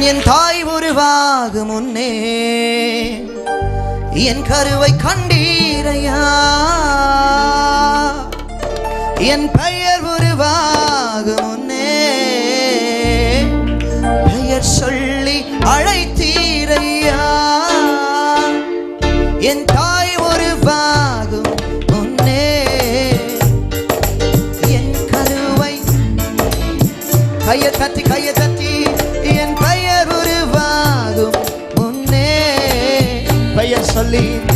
என் தாய் உருவாகு முன்னே என் கருவை கண்டீரையா? என் பெயர் உருவாகு முன்னே பெயர் சொல்லி அழைத்தீரையா? என் தாய் உருவாகும் முன்னே என் கருவை கையை தட்டி கையை தட்டி. believe